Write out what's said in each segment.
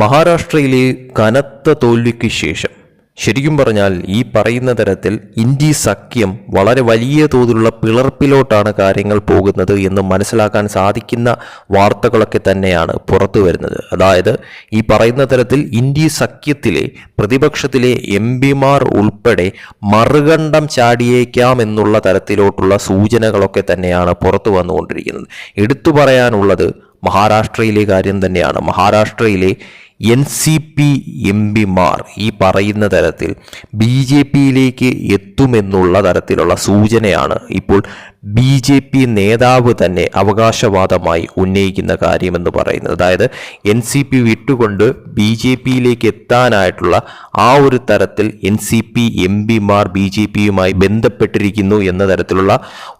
മഹാരാഷ്ട്രയിലെ കനത്ത തോൽവിക്ക് ശേഷം ശരിക്കും പറഞ്ഞാൽ ഈ പറയുന്ന തരത്തിൽ ഇന്ത്യ സഖ്യം വളരെ വലിയ തോതിലുള്ള പിളർപ്പിലോട്ടാണ് കാര്യങ്ങൾ പോകുന്നത് എന്ന് മനസ്സിലാക്കാൻ സാധിക്കുന്ന വാർത്തകളൊക്കെ തന്നെയാണ് പുറത്തു വരുന്നത്. അതായത് ഈ പറയുന്ന തരത്തിൽ ഇന്ത്യ സഖ്യത്തിലെ പ്രതിപക്ഷത്തിലെ എം പിമാർ ഉൾപ്പെടെ മറുകണ്ഠം ചാടിയേക്കാം എന്നുള്ള തരത്തിലോട്ടുള്ള സൂചനകളൊക്കെ തന്നെയാണ് പുറത്തു വന്നുകൊണ്ടിരിക്കുന്നത്. എടുത്തു പറയാനുള്ളത് മഹാരാഷ്ട്രയിലെ കാര്യം തന്നെയാണ്. മഹാരാഷ്ട്രയിലെ എൻ സി പി എം പിമാർ ഈ പറയുന്ന തരത്തിൽ ബി ജെ പിയിലേക്ക് എത്തുമെന്നുള്ള തരത്തിലുള്ള സൂചനയാണ് ഇപ്പോൾ ബി ജെ പി നേതാവ് തന്നെ അവകാശവാദമായി ഉന്നയിക്കുന്ന കാര്യമെന്ന് പറയുന്നത്. അതായത് എൻ സി പി വിട്ടുകൊണ്ട് ബി ജെ പിയിലേക്ക് എത്താനായിട്ടുള്ള ആ ഒരു തരത്തിൽ എൻ സി പി എം പിമാർ ബി ജെ പിയുമായി ബന്ധപ്പെട്ടിരിക്കുന്നു എന്ന തരത്തിലുള്ള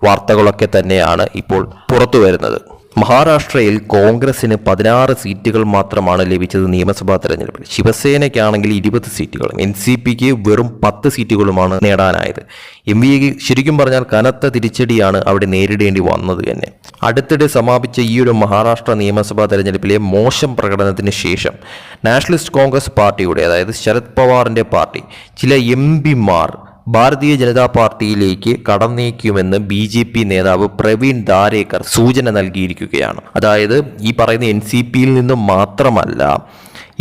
വാർത്തകളൊക്കെ തന്നെയാണ് ഇപ്പോൾ പുറത്തു വരുന്നത് മഹാരാഷ്ട്രയിൽ കോൺഗ്രസിന് പതിനാറ് സീറ്റുകൾ മാത്രമാണ് ലഭിച്ചത് നിയമസഭാ തെരഞ്ഞെടുപ്പിൽ. ശിവസേനയ്ക്കാണെങ്കിൽ ഇരുപത് സീറ്റുകളും എൻ സി പിക്ക് വെറും പത്ത് സീറ്റുകളുമാണ് നേടാനായത്. എം വി ശരിക്കും പറഞ്ഞാൽ കനത്ത തിരിച്ചടിയാണ് അവിടെ നേരിടേണ്ടി വന്നത് തന്നെ. അടുത്തിടെ സമാപിച്ച ഈ ഒരു മഹാരാഷ്ട്ര നിയമസഭാ തെരഞ്ഞെടുപ്പിലെ മോശം പ്രകടനത്തിന് ശേഷം നാഷണലിസ്റ്റ് കോൺഗ്രസ് പാർട്ടിയുടെ അതായത് ശരത് പവാറിന്റെ പാർട്ടി ചില എം പിമാർ ഭാരതീയ ജനതാ പാർട്ടിയിലേക്ക് കടന്നേക്കുമെന്ന് ബി ജെ പി നേതാവ് പ്രവീൺ ദാരേക്കർ സൂചന നൽകിയിരിക്കുകയാണ്. അതായത് ഈ പറയുന്ന എൻ സി പിയിൽ നിന്നും മാത്രമല്ല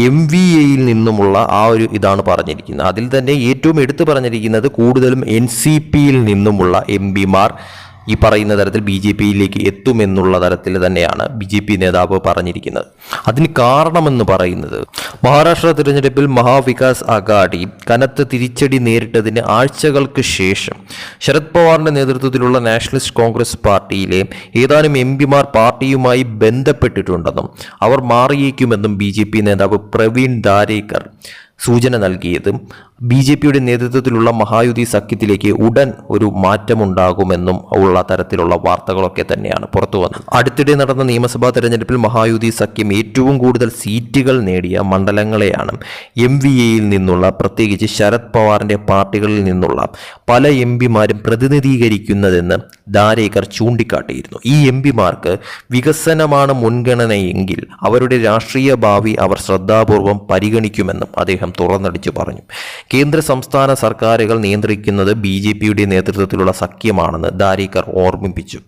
എം വി എയിൽ നിന്നുമുള്ള ആ ഒരു ഇതാണ് പറഞ്ഞിരിക്കുന്നത്. അതിൽ തന്നെ ഏറ്റവും എടുത്തു പറഞ്ഞിരിക്കുന്നത് കൂടുതലും എൻ സി പിയിൽ നിന്നുമുള്ള എം പിമാർ ഈ പറയുന്ന തരത്തിൽ ബി ജെ പിയിലേക്ക് എത്തുമെന്നുള്ള തരത്തിൽ തന്നെയാണ് ബി ജെ പി നേതാവ് പറഞ്ഞിരിക്കുന്നത്. അതിന് കാരണമെന്ന് പറയുന്നത് മഹാരാഷ്ട്ര തിരഞ്ഞെടുപ്പിൽ മഹാവികാസ് അഗാഡി കനത്ത തിരിച്ചടി നേരിട്ടതിന് ആഴ്ചകൾക്ക് ശേഷം ശരത് പവാറിന്റെ നേതൃത്വത്തിലുള്ള നാഷണലിസ്റ്റ് കോൺഗ്രസ് പാർട്ടിയിലെ ഏതാനും എം പിമാർ പാർട്ടിയുമായി ബന്ധപ്പെട്ടിട്ടുണ്ടെന്നും അവർ മാറിയേക്കുമെന്നും ബി നേതാവ് പ്രവീൺ ദാരേക്കർ സൂചന നൽകിയതും ബി ജെ പിയുടെ നേതൃത്വത്തിലുള്ള മഹായുതി സഖ്യത്തിലേക്ക് ഉടൻ ഒരു മാറ്റമുണ്ടാകുമെന്നും ഉള്ള തരത്തിലുള്ള വാർത്തകളൊക്കെ തന്നെയാണ് പുറത്തു വന്നത്. അടുത്തിടെ നടന്ന നിയമസഭാ തെരഞ്ഞെടുപ്പിൽ മഹായുതി സഖ്യം ഏറ്റവും കൂടുതൽ സീറ്റുകൾ നേടിയ മണ്ഡലങ്ങളെയാണ് എം വി എയിൽ നിന്നുള്ള പ്രത്യേകിച്ച് ശരത് പവാറിന്റെ പാർട്ടികളിൽ നിന്നുള്ള പല എം പിമാരും പ്രതിനിധീകരിക്കുന്നതെന്ന് ദാരേക്കർ ചൂണ്ടിക്കാട്ടിയിരുന്നു. ഈ എം പിമാർക്ക് വികസനമാണ് മുൻഗണനയെങ്കിൽ അവരുടെ രാഷ്ട്രീയ ഭാവി അവർ ശ്രദ്ധാപൂർവം പരിഗണിക്കുമെന്നും അദ്ദേഹം തുറന്നടിച്ചു പറഞ്ഞു. കേന്ദ്ര സംസ്ഥാന സർക്കാരുകൾ നിയന്ത്രിക്കുന്നത് ബി ജെ പിയുടെ നേതൃത്വത്തിലുള്ള സഖ്യമാണെന്ന് ദാരിക്കർ ഓർമ്മിപ്പിച്ചു.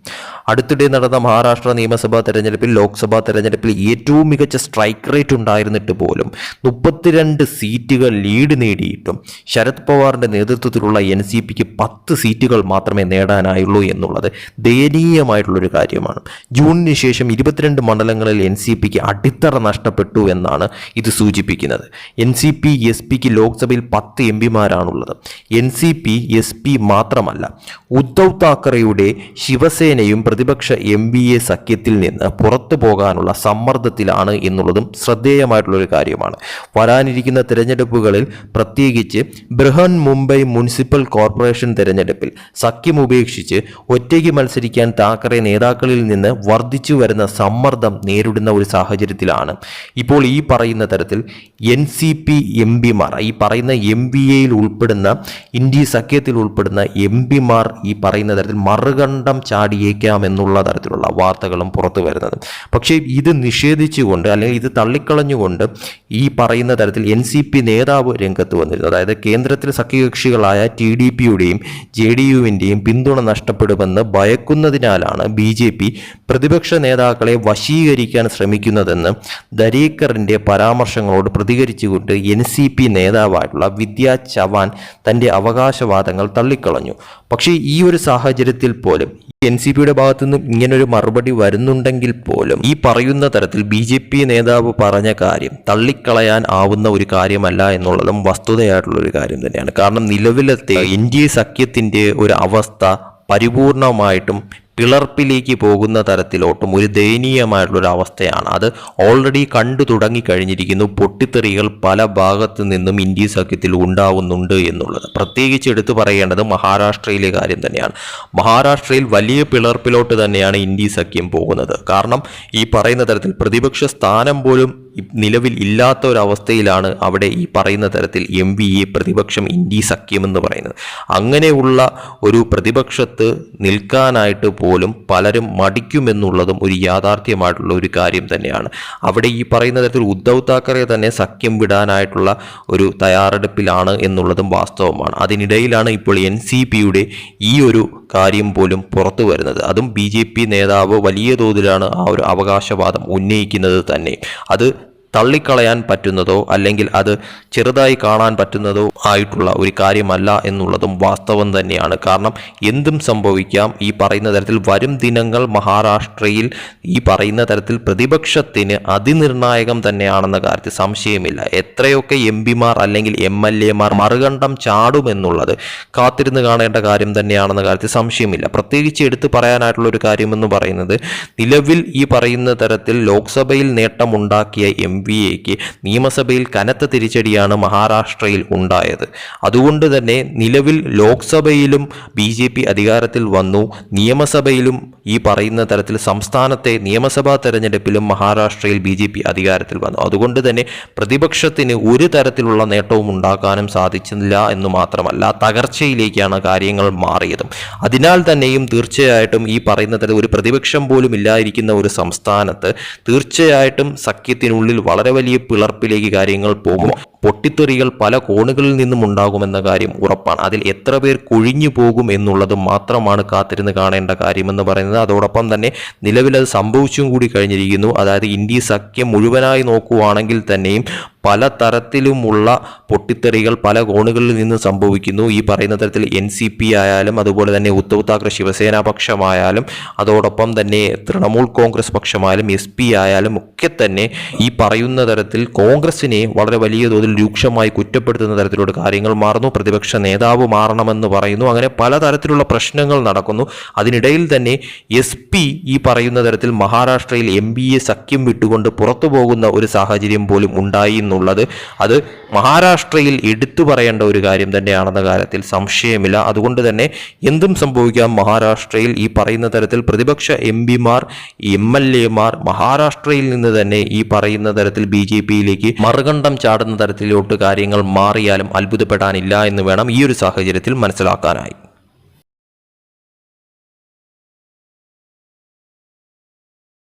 അടുത്തിടെ നടന്ന മഹാരാഷ്ട്ര നിയമസഭാ തെരഞ്ഞെടുപ്പിൽ ലോക്സഭാ തെരഞ്ഞെടുപ്പിൽ ഏറ്റവും മികച്ച സ്ട്രൈക്ക് റേറ്റ് ഉണ്ടായിരുന്നിട്ട് പോലും മുപ്പത്തിരണ്ട് സീറ്റുകൾ ലീഡ് നേടിയിട്ടും ശരത് പവാറിന്റെ നേതൃത്വത്തിലുള്ള എൻ സി പിക്ക് പത്ത് സീറ്റുകൾ മാത്രമേ നേടാനായുള്ളൂ എന്നുള്ളത് ദയനീയമായിട്ടുള്ളൊരു കാര്യമാണ്. ജൂണിന് ശേഷം ഇരുപത്തിരണ്ട് മണ്ഡലങ്ങളിൽ എൻ സി പിക്ക് അടിത്തറ നഷ്ടപ്പെട്ടു എന്നാണ് ഇത് സൂചിപ്പിക്കുന്നത്. എൻ സി പി എസ് പിക്ക് ലോക്സഭയിൽ പത്ത് M പിമാരാണുള്ളത്. N C P S P മാത്രമല്ല ഉദ്ധവ് താക്കറെയുടെ ശിവസേനയും പ്രതിപക്ഷ എം ബി എ സഖ്യത്തിൽ നിന്ന് പുറത്തു പോകാനുള്ള സമ്മർദ്ദത്തിലാണ് എന്നുള്ളതും ശ്രദ്ധേയമായിട്ടുള്ളൊരു കാര്യമാണ്. വരാനിരിക്കുന്ന തിരഞ്ഞെടുപ്പുകളിൽ പ്രത്യേകിച്ച് ബൃഹൻ മുംബൈ മുനിസിപ്പൽ കോർപ്പറേഷൻ തിരഞ്ഞെടുപ്പിൽ സഖ്യം ഉപേക്ഷിച്ച് ഒറ്റയ്ക്ക് മത്സരിക്കാൻ താക്കറെ നേതാക്കളിൽ നിന്ന് വർദ്ധിച്ചു വരുന്ന സമ്മർദ്ദം നേരിടുന്ന ഒരു സാഹചര്യത്തിലാണ്. ഇപ്പോൾ ഈ പറയുന്ന തരത്തിൽ എൻ സി പി എം പിമാർ ഈ പറയുന്ന എം ബി എയിൽ ഉൾപ്പെടുന്ന ഇന്ത്യ സഖ്യത്തിൽ ഉൾപ്പെടുന്ന എം പിമാർ ഈ പറയുന്ന തരത്തിൽ മറുകണ്ഠം ചാടിയേക്കാം എന്നുള്ള തരത്തിലുള്ള വാർത്തകളും പുറത്തു വരുന്നത്. പക്ഷേ ഇത് നിഷേധിച്ചുകൊണ്ട് അല്ലെങ്കിൽ ഇത് തള്ളിക്കളഞ്ഞുകൊണ്ട് ഈ പറയുന്ന തരത്തിൽ എൻ സി പി നേതാവ് രംഗത്ത് വന്നിരുന്നു. അതായത് കേന്ദ്രത്തിൽ സഖ്യകക്ഷികളായ ടി ഡി പിയുടെയും ജെ ഡി യുവിന്റെയും പിന്തുണ നഷ്ടപ്പെടുമെന്ന് ഭയക്കുന്നതിനാലാണ് ബി ജെ പി പ്രതിപക്ഷ നേതാക്കളെ വശീകരിക്കാൻ ശ്രമിക്കുന്നതെന്ന് ദരീക്കറിന്റെ പരാമർശങ്ങളോട് പ്രതികരിച്ചുകൊണ്ട് എൻ സി പി നേതാവായിട്ടുള്ള വിദ്യാ ചവാൻ തന്റെ അവകാശവാദങ്ങൾ തള്ളിക്കളഞ്ഞു. പക്ഷേ ഈ ഒരു സാഹചര്യത്തിൽ പോലും എൻ സി പിയുടെ ഭാഗത്തു നിന്നും ഇങ്ങനൊരു മറുപടി വരുന്നുണ്ടെങ്കിൽ പോലും ഈ പറയുന്ന തരത്തിൽ ബി ജെ പി നേതാവ് പറഞ്ഞ കാര്യം തള്ളിക്കളയാൻ ആവുന്ന ഒരു കാര്യമല്ല എന്നുള്ളതും വസ്തുതയായിട്ടുള്ള ഒരു കാര്യം തന്നെയാണ്. കാരണം നിലവിലത്തെ എൻ ഡി എ സഖ്യത്തിന്റെ ഒരു അവസ്ഥ പരിപൂർണമായിട്ടും പിളർപ്പിലേക്ക് പോകുന്ന തരത്തിലോട്ടും ഒരു ദയനീയമായിട്ടുള്ള ഒരു അവസ്ഥയാണ്. അത് ഓൾറെഡി കണ്ടു തുടങ്ങിക്കഴിഞ്ഞിരിക്കുന്നു പൊട്ടിത്തെറികൾ പല ഭാഗത്തു നിന്നും ഇന്ത്യ സഖ്യത്തിൽ ഉണ്ടാവുന്നുണ്ട് എന്നുള്ളത്. പ്രത്യേകിച്ച് എടുത്തു പറയേണ്ടത് മഹാരാഷ്ട്രയിലെ കാര്യം തന്നെയാണ്. മഹാരാഷ്ട്രയിൽ വലിയ പിളർപ്പിലോട്ട് തന്നെയാണ് ഇന്ത്യ സഖ്യം പോകുന്നത്. കാരണം ഈ പറയുന്ന തരത്തിൽ പ്രതിപക്ഷ സ്ഥാനം പോലും നിലവിൽ ഇല്ലാത്ത ഒരവസ്ഥയിലാണ് അവിടെ ഈ പറയുന്ന തരത്തിൽ എം വി എ പ്രതിപക്ഷം ഇന്ത്യ സഖ്യം എന്ന് പറയുന്നത്. അങ്ങനെയുള്ള ഒരു പ്രതിപക്ഷത്ത് നിൽക്കാനായിട്ട് പോലും പലരും മടിക്കുമെന്നുള്ളതും ഒരു യാഥാർത്ഥ്യമായിട്ടുള്ള ഒരു കാര്യം തന്നെയാണ്. അവിടെ ഈ പറയുന്ന തരത്തിൽ ഉദ്ധവ് താക്കറെ തന്നെ സഖ്യം വിടാനായിട്ടുള്ള ഒരു തയ്യാറെടുപ്പിലാണ് എന്നുള്ളതും വാസ്തവമാണ്. അതിനിടയിലാണ് ഇപ്പോൾ എൻ സി പിയുടെ ഈ ഒരു കാര്യം പോലും പുറത്തു വരുന്നത്. അതും ബി ജെ പി നേതാവ് വലിയ തോതിലാണ് ആ ഒരു അവകാശവാദം ഉന്നയിക്കുന്നത് തന്നെ. അത് തള്ളിക്കളയാൻ പറ്റുന്നതോ അല്ലെങ്കിൽ അത് ചെറുതായി കാണാൻ പറ്റുന്നതോ ആയിട്ടുള്ള ഒരു കാര്യമല്ല എന്നുള്ളതും വാസ്തവം തന്നെയാണ്. കാരണം എന്തും സംഭവിക്കാം. ഈ പറയുന്ന തരത്തിൽ വരും ദിനങ്ങൾ മഹാരാഷ്ട്രയിൽ ഈ പറയുന്ന തരത്തിൽ പ്രതിപക്ഷത്തിന് അതിനിർണായകം തന്നെയാണെന്ന കാര്യത്തിൽ സംശയമില്ല. എത്രയൊക്കെ എം പിമാർ അല്ലെങ്കിൽ എം എൽ എമാർ മറുകണ്ഠം ചാടുമെന്നുള്ളത് കാത്തിരുന്ന് കാണേണ്ട കാര്യം തന്നെയാണെന്ന കാര്യത്തിൽ സംശയമില്ല. പ്രത്യേകിച്ച് എടുത്തു പറയാനായിട്ടുള്ള ഒരു കാര്യമെന്ന് പറയുന്നത് നിലവിൽ ഈ പറയുന്ന തരത്തിൽ ലോക്സഭയിൽ നേട്ടമുണ്ടാക്കിയ എം വി എക്ക് നിയമസഭയിൽ കനത്ത തിരിച്ചടിയാണ് മഹാരാഷ്ട്രയിൽ ഉണ്ടായത്. അതുകൊണ്ട് തന്നെ നിലവിൽ ലോക്സഭയിലും ബി ജെ പി അധികാരത്തിൽ വന്നു. നിയമസഭയിലും ഈ പറയുന്ന തരത്തിൽ സംസ്ഥാനത്തെ നിയമസഭാ തെരഞ്ഞെടുപ്പിലും മഹാരാഷ്ട്രയിൽ ബി ജെ പി അധികാരത്തിൽ വന്നു. അതുകൊണ്ട് തന്നെ പ്രതിപക്ഷത്തിന് ഒരു തരത്തിലുള്ള നേട്ടവും ഉണ്ടാക്കാനും സാധിച്ചില്ല എന്ന് മാത്രമല്ല തകർച്ചയിലേക്കാണ് കാര്യങ്ങൾ മാറിയതും. അതിനാൽ തന്നെയും തീർച്ചയായിട്ടും ഈ പറയുന്ന തരത്തിൽ ഒരു പ്രതിപക്ഷം പോലും ഇല്ലായിരിക്കുന്ന ഒരു സംസ്ഥാനത്ത് തീർച്ചയായിട്ടും സഖ്യത്തിനുള്ളിൽ വളരെ വലിയ പിളർപ്പിലേക്ക് കാര്യങ്ങൾ പോകും. പൊട്ടിത്തെറികൾ പല കോണുകളിൽ നിന്നും ഉണ്ടാകുമെന്ന കാര്യം ഉറപ്പാണ്. അതിൽ എത്ര പേർ കൊഴിഞ്ഞു പോകും എന്നുള്ളത് മാത്രമാണ് കാത്തിരുന്ന് കാണേണ്ട കാര്യമെന്ന് പറയുന്നത്. അതോടൊപ്പം തന്നെ നിലവിൽ അത് സംഭവിച്ചും കൂടി കഴിഞ്ഞിരിക്കുന്നു. അതായത് ഇന്ത്യ സഖ്യം മുഴുവനായി നോക്കുവാണെങ്കിൽ തന്നെയും പല തരത്തിലുമുള്ള പൊട്ടിത്തെറികൾ പല കോണുകളിൽ നിന്ന് സംഭവിക്കുന്നു. ഈ പറയുന്ന തരത്തിൽ എൻ സി പി ആയാലും അതുപോലെ തന്നെ ഉദ്ധവ് താക്കറെ ശിവസേന പക്ഷമായാലും അതോടൊപ്പം തന്നെ തൃണമൂൽ കോൺഗ്രസ് പക്ഷമായാലും എസ് പി ആയാലും ഒക്കെ തന്നെ ഈ പറയുന്ന തരത്തിൽ കോൺഗ്രസിനെ വളരെ വലിയ തോതിൽ രൂക്ഷമായി കുറ്റപ്പെടുത്തുന്ന തരത്തിലുള്ള കാര്യങ്ങൾ മാറുന്നു. പ്രതിപക്ഷ നേതാവ് മാറണമെന്ന് പറയുന്നു. അങ്ങനെ പലതരത്തിലുള്ള പ്രശ്നങ്ങൾ നടക്കുന്നു. അതിനിടയിൽ തന്നെ എസ് പി ഈ പറയുന്ന തരത്തിൽ മഹാരാഷ്ട്രയിൽ എം ബി എ സഖ്യം വിട്ടുകൊണ്ട് പുറത്തു പോകുന്ന ഒരു സാഹചര്യം പോലും ഉണ്ടായി എന്നുള്ളത് അത് മഹാരാഷ്ട്രയിൽ എടുത്തു പറയേണ്ട ഒരു കാര്യം തന്നെയാണെന്ന കാര്യത്തിൽ സംശയമില്ല. അതുകൊണ്ട് തന്നെ എന്തും സംഭവിക്കാം. മഹാരാഷ്ട്രയിൽ ഈ പറയുന്ന തരത്തിൽ പ്രതിപക്ഷ എം പിമാർ എം എൽ എമാർ മഹാരാഷ്ട്രയിൽ നിന്ന് തന്നെ ഈ പറയുന്ന തരത്തിൽ ബി ജെ പിയിലേക്ക് മറുകണ്ഠം ചാടുന്ന തരത്തിലോട്ട് കാര്യങ്ങൾ മാറിയാലും അത്ഭുതപ്പെടാനില്ല എന്ന് വേണം ഈ ഒരു സാഹചര്യത്തിൽ മനസ്സിലാക്കാനായി.